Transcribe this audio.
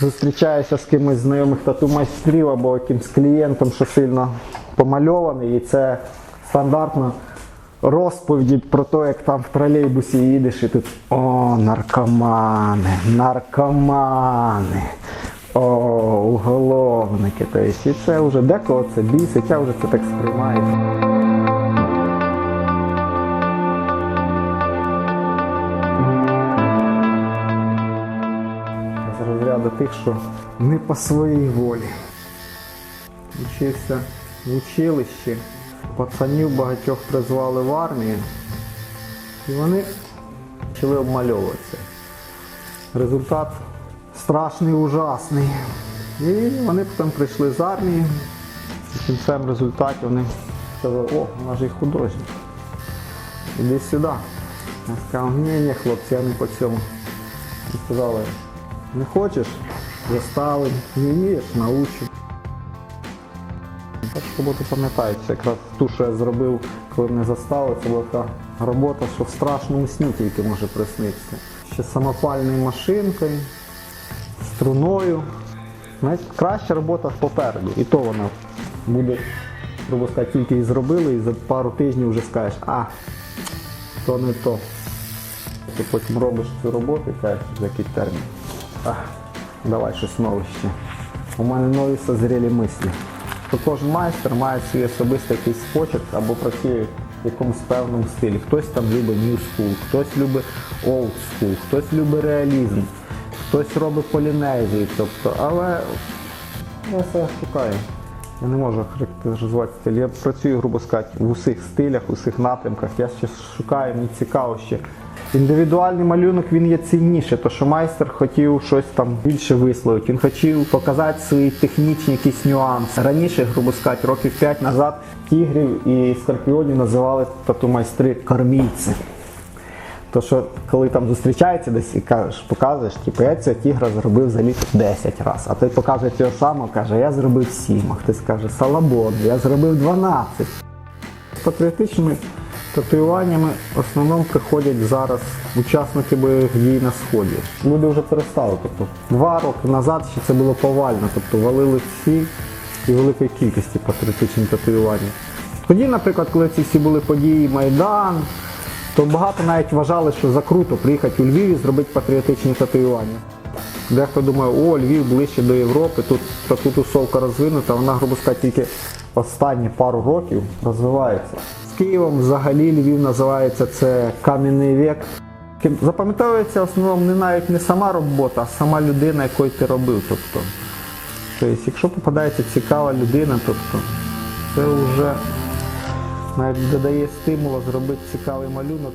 зустрічаюся з кимось знайомих тату-майстрів або якимсь клієнтом, що сильно помальований, і це стандартно розповіді про те, як там в тролейбусі їдеш і тут о, наркомани, наркомани. О, уголовники. Тобто, і це вже декого це бісить, я вже це так сприймаю. З розряду тих, що не по своїй волі. Вчився в училищі, пацанів багатьох призвали в армію, і вони почали обмальовуватися. Результат страшний, ужасний. І вони потім прийшли з армії, і в кінцевому результаті вони сказали, о, у нас же художник. Іди сюди. Я сказав, ні, ні, хлопці, я не по цьому. І сказали, не хочеш, заставим, не вмієш, научу. Першу роботу пам'ятаю, це якраз ту, що я зробив, коли мене заставили, це була така робота, що в страшному сні тільки може приснитися. Ще самопальною машинкою, струною. Навіть краща робота попереду. І то вона буде, грубо сказати, тільки її зробили, і за пару тижнів вже скажеш, а, то не то. Ти потім робиш цю роботу і кажеш, за який термін. Давай щось нове ще. У мене нові созрілі мислі. То кожен майстер має свій особистий якийсь почерк або працює в якомусь певному стилі. Хтось там любить new school, хтось любить old school, хтось любить реалізм, хтось робить полінезію. Тобто, але я себе шукаю. Я не можу характеризувати стиль. Я працюю, грубо сказати, в усіх стилях, в усіх напрямках. Я ще шукаю, мені цікаво ще. Індивідуальний малюнок він є цінніше, то що майстер хотів щось там більше висловити. Він хотів показати свої технічні якісь нюанси. Раніше, грубо сказати, років 5 назад тігрів і скорпіонів називали тату-майстри кормільці. То що коли там зустрічається десь і кажеш, показуєш, типу, я цього тігра зробив за літ 10 разів, а той показує цього самого, каже, я зробив 7, а хтось каже, салабон, я зробив 12. З патріотичними татуюваннями в основному приходять зараз учасники бойових дій на сході. Люди вже перестали. Тобто два роки назад ще це було повально, тобто валили всі і великої кількості патріотичні татуювання. Тоді, наприклад, коли ці всі були події Майдан, то багато навіть вважали, що закруто приїхати у Львів і зробити патріотичні татуювання. Дехто думає, о, Львів ближче до Європи, тут таку тусовка розвинута, вона, грубо сказати, тільки останні пару років розвивається. Києвом взагалі Львів називається це кам'яний вік. Запам'ятовується в основному не навіть не сама робота, а сама людина, якою ти робив. Тобто, тобто якщо попадається цікава людина, тобто це вже навіть додає стимула зробити цікавий малюнок.